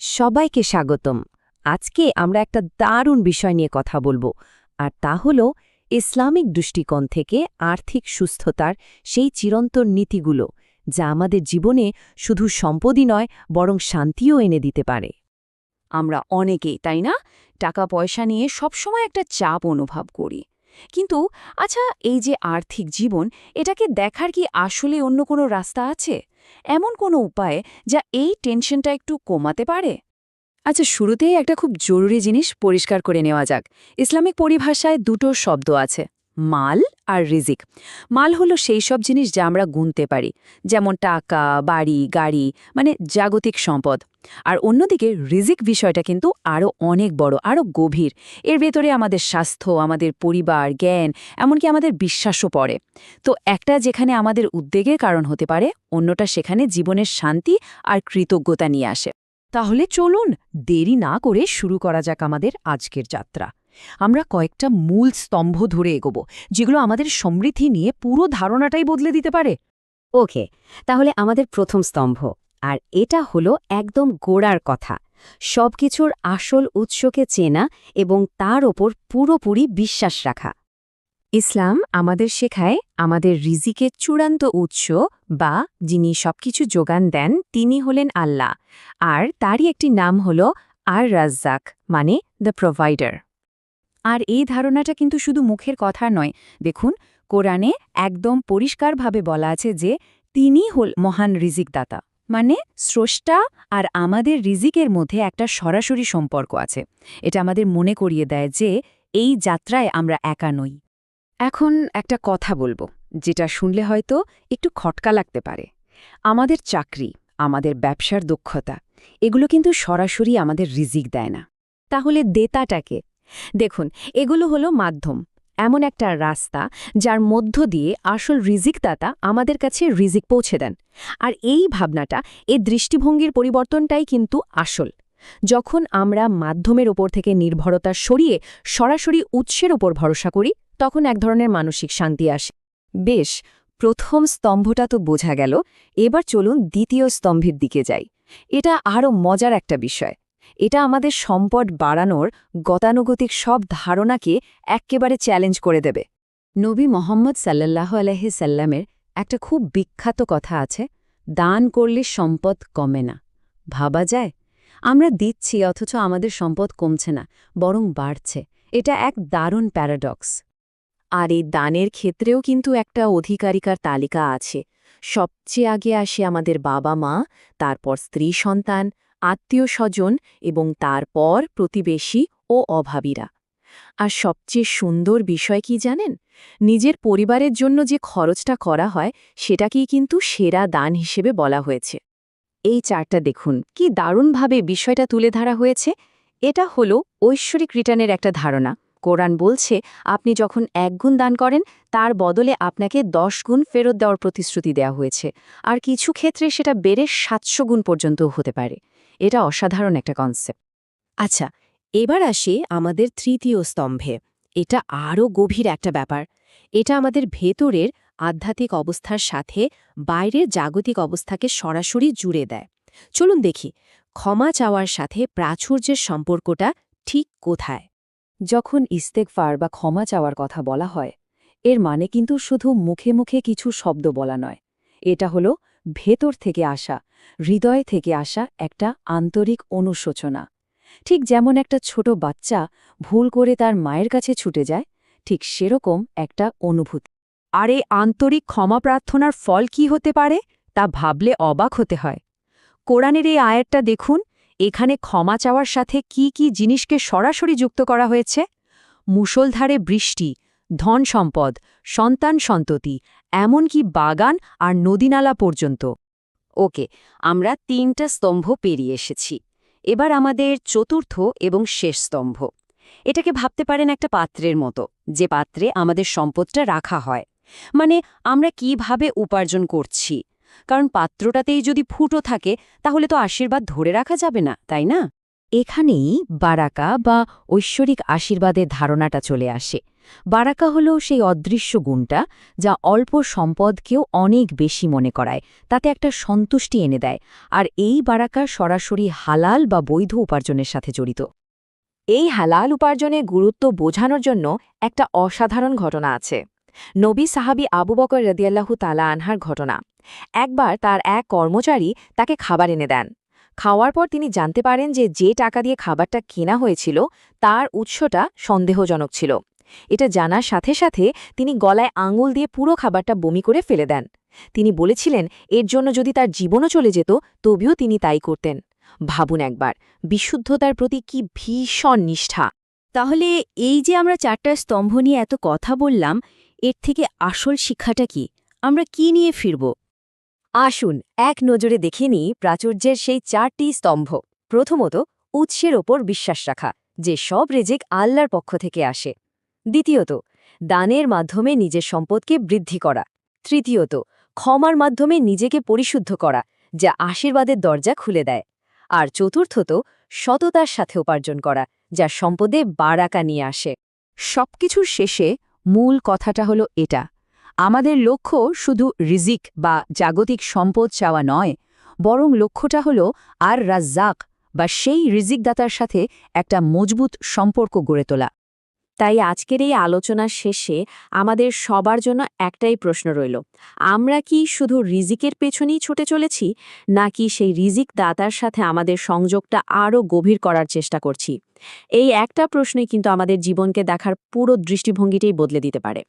সবাইকে স্বাগতম। আজকে আমরা একটা দারুণ বিষয় নিয়ে কথা বলব, আর তা হল ইসলামিক দৃষ্টিকোণ থেকে আর্থিক সুস্থতার সেই চিরন্তন নীতিগুলো, যা আমাদের জীবনে শুধু সম্পদই নয়, বরং শান্তিও এনে দিতে পারে। আমরা অনেকেই, তাই না? টাকা পয়সা নিয়ে সবসময় একটা চাপ অনুভব করি। কিন্তু আচ্ছা এই যে আর্থিক জীবন, এটাকে দেখার কি আসলে অন্য কোনো রাস্তা আছে? এমন কোনো উপায় যা এই টেনশনটা একটু কমাতে পারে? আচ্ছা শুরুতেই একটা খুব জরুরি জিনিস পরিষ্কার করে নেওয়া যাক। ইসলামিক পরিভাষায় দুটো শব্দ আছে। মাল আর রিজিক। মাল হলো সেই সব জিনিস যা আমরা গুনতে পারি, যেমন টাকা, বাড়ি, গাড়ি মানে জাগতিক সম্পদ। আর অন্যদিকে রিজিক বিষয়টা কিন্তু আরও অনেক বড় আরও গভীর। এর ভেতরে আমাদের স্বাস্থ্য, আমাদের পরিবার, জ্ঞান, এমনকি আমাদের বিশ্বাসও পড়ে। তো একটা যেখানে আমাদের উদ্বেগের কারণ হতে পারে, অন্যটা সেখানে জীবনের শান্তি আর কৃতজ্ঞতা নিয়ে আসে। তাহলে চলুন দেরি না করে শুরু করা যাক আমাদের আজকের যাত্রা। আমরা কয়েকটা মূল স্তম্ভ ধরে এগোব যেগুলো আমাদের সমৃদ্ধি নিয়ে পুরো ধারণাটাই বদলে দিতে পারে। ওকে তাহলে আমাদের প্রথম স্তম্ভ আর এটা হলো একদম গোড়ার কথা। সবকিছুর আসল উৎসকে চেনা এবং তার ওপর পুরোপুরি বিশ্বাস রাখা। ইসলাম আমাদের শেখায় আমাদের রিজিকের চূড়ান্ত উৎস বা যিনি সবকিছু যোগান দেন তিনি হলেন আল্লাহ। আর তারই একটি নাম হল আর রাজ্জাক মানে দ্য প্রোভাইডার আর এই ধারণাটা কিন্তু শুধু মুখের কথা নয়। দেখুন, কোরআনে একদম পরিষ্কারভাবে বলা আছে যে, তিনি হল মহান রিজিকদাতা। মানে স্রষ্টা আর আমাদের রিজিকের মধ্যে একটা সরাসরি সম্পর্ক আছে। এটা আমাদের মনে করিয়ে দেয় যে, এই যাত্রায় আমরা একা নই। এখন একটা কথা বলব, যেটা শুনলে হয়তো একটু খটকা লাগতে পারে। আমাদের চাকরি, আমাদের ব্যবসার দক্ষতা, এগুলো কিন্তু সরাসরি আমাদের রিজিক দেয় না। তাহলে দেতাটাকে দেখুন, এগুলো হলো মাধ্যম। এমন একটা রাস্তা যার মধ্য দিয়ে আসল রিজিকদাতা আমাদের কাছে রিজিক পৌঁছে দেন। আর এই ভাবনাটা এই দৃষ্টিভঙ্গির পরিবর্তনটাই কিন্তু আসল। যখন আমরা মাধ্যমের ওপর থেকে নির্ভরতা সরিয়ে সরাসরি উৎসের ওপর ভরসা করি, তখন এক ধরনের মানসিক শান্তি আসে। বেশ, প্রথম স্তম্ভটা তো বোঝা গেল, এবার চলুন দ্বিতীয় স্তম্ভের দিকে যাই। এটা আরও মজার একটা বিষয়। এটা আমাদের সম্পদ বাড়ানোর গতানুগতিক সব ধারণাকে এক্কেবারে চ্যালেঞ্জ করে দেবে। নবী মোহাম্মদ সাল্লাহ আলহি সাল্লামের একটা খুব বিখ্যাত কথা আছে, দান করলে সম্পদ কমে না। ভাবা যায়? আমরা দিচ্ছি, অথচ আমাদের সম্পদ কমছে না, বরং বাড়ছে। এটা এক দারুণ প্যারাডক্স। আর এই দানের ক্ষেত্রেও কিন্তু একটা অধিকারিকার তালিকা আছে। সবচেয়ে আগে আসে আমাদের বাবা মা তারপর স্ত্রী সন্তান আত্মীয় স্বজন এবং তারপর প্রতিবেশী ও অভাবীরা। আর সবচেয়ে সুন্দর বিষয় কি জানেন? নিজের পরিবারের জন্য যে খরচটা করা হয়, সেটাকেই কিন্তু সেরা দান হিসেবে বলা হয়েছে। এই চারটা দেখুন, কি দারুণভাবে বিষয়টা তুলে ধরা হয়েছে। এটা হলো ঐশ্বরিক রিটার্নের একটা ধারণা। কোরআন বলছে, আপনি যখন এক গুণ দান করেন, তার বদলে আপনাকে দশ গুণ ফেরত দেওয়ার প্রতিশ্রুতি দেওয়া হয়েছে। আর কিছু ক্ষেত্রে সেটা বেড়ে সাতশো গুণ পর্যন্ত হতে পারে। এটা অসাধারণ একটা কনসেপ্ট আচ্ছা এবার আসি আমাদের তৃতীয় স্তম্ভে। এটা আরও গভীর একটা ব্যাপার। এটা আমাদের ভেতরের আধ্যাত্মিক অবস্থার সাথে বাইরের জাগতিক অবস্থাকে সরাসরি জুড়ে দেয়। চলুন দেখি, ক্ষমা চাওয়ার সাথে প্রাচুর্যের সম্পর্কটা ঠিক কোথায়? যখন ইস্তেকফার বা ক্ষমা চাওয়ার কথা বলা হয়, এর মানে কিন্তু শুধু মুখে মুখে কিছু শব্দ বলা নয়। এটা হলো ভেতর থেকে আসা, হৃদয় থেকে আসা একটা আন্তরিক অনুশোচনা। ঠিক যেমন একটা ছোট বাচ্চা ভুল করে তার মায়ের কাছে ছুটে যায়, ঠিক সেরকম একটা অনুভূতি। আর এই আন্তরিক ক্ষমা প্রার্থনার ফল কি হতে পারে, তা ভাবলে অবাক হতে হয়। কোরআনের এই আয়াতটা দেখুন, এখানে ক্ষমা চাওয়ার সাথে কি কি জিনিসকে সরাসরি যুক্ত করা হয়েছে? মুষলধারে বৃষ্টি ধন সম্পদ, সন্তান সন্ততি, এমনকি বাগান আর নদীনালা পর্যন্ত। ওকে, আমরা তিনটা স্তম্ভ পেরিয়ে এসেছি। এবার আমাদের চতুর্থ এবং শেষ স্তম্ভ। এটাকে ভাবতে পারেন একটা পাত্রের মতো, যে পাত্রে আমাদের সম্পদটা রাখা হয়। মানে আমরা কীভাবে উপার্জন করছি? কারণ পাত্রটাতেই যদি ফুটো থাকে, তাহলে তো আশীর্বাদ ধরে রাখা যাবে না, তাই না? এখানেই বারাকা বা ঐশ্বরিক আশীর্বাদের ধারণাটা চলে আসে। বারাকা হল সেই অদৃশ্য গুণটা যা অল্প সম্পদকেও অনেক বেশি মনে করায়, তাতে একটা সন্তুষ্টি এনে দেয়, আর এই বারাকা সরাসরি হালাল বা বৈধ উপার্জনের সাথে জড়িত। এই হালাল উপার্জনের গুরুত্ব বোঝানোর জন্য একটা অসাধারণ ঘটনা আছে। নবী সাহাবি আবু বকর রদিয়াল্লাহু তালা আনহার ঘটনা। একবার তার এক কর্মচারী তাকে খাবার এনে দেন। খাওয়ার পর তিনি জানতে পারেন যে যে টাকা দিয়ে খাবারটা কেনা হয়েছিল, তার উৎসটা সন্দেহজনক ছিল। এটা জানার সাথে সাথে তিনি গলায় আঙুল দিয়ে পুরো খাবারটা বমি করে ফেলে দেন। তিনি বলেছিলেন এর জন্য যদি তার জীবনও চলে যেত তবেও তিনি তাই করতেন। ভাবুন একবার বিশুদ্ধতার প্রতি কি ভীষণ নিষ্ঠা। তাহলে এই যে আমরা চারটা স্তম্ভ নিয়ে এত কথা বললাম এর থেকে আসল শিক্ষাটা কি? আমরা কি নিয়ে ফিরব? আসুন এক নজরে দেখে নিই প্রাচুর্যের সেই চারটি স্তম্ভ। প্রথমত উৎসের ওপর বিশ্বাস রাখা যে সব রেজেক আল্লাহর পক্ষ থেকে আসে। দ্বিতীয়ত, দানের মাধ্যমে নিজের সম্পদকে বৃদ্ধি করা। তৃতীয়ত, ক্ষমার মাধ্যমে নিজেকে পরিশুদ্ধ করা, যা আশীর্বাদের দরজা খুলে দেয়। আর চতুর্থত, সততার সাথে উপার্জন করা, যা সম্পদে বারাকা নিয়ে আসে। সবকিছুর শেষে মূল কথাটা হলো এটা। আমাদের লক্ষ্য শুধু রিজিক বা জাগতিক সম্পদ চাওয়া নয়, বরং লক্ষ্যটা হলো আর রাজ্জাক বা সেই রিজিকদাতার সাথে একটা মজবুত সম্পর্ক গড়ে তোলা। তাই আজকের এই আলোচনার শেষে আমাদের সবার জন্য একটাই প্রশ্ন রইল। আমরা কি শুধু রিজিকের পেছনেই ছুটে চলেছি, নাকি সেই রিজিক দাতার সাথে আমাদের সংযোগটা আরও গভীর করার চেষ্টা করছি? এই একটা প্রশ্নই কিন্তু আমাদের জীবনকে দেখার পুরো দৃষ্টিভঙ্গিটাই বদলে দিতে পারে।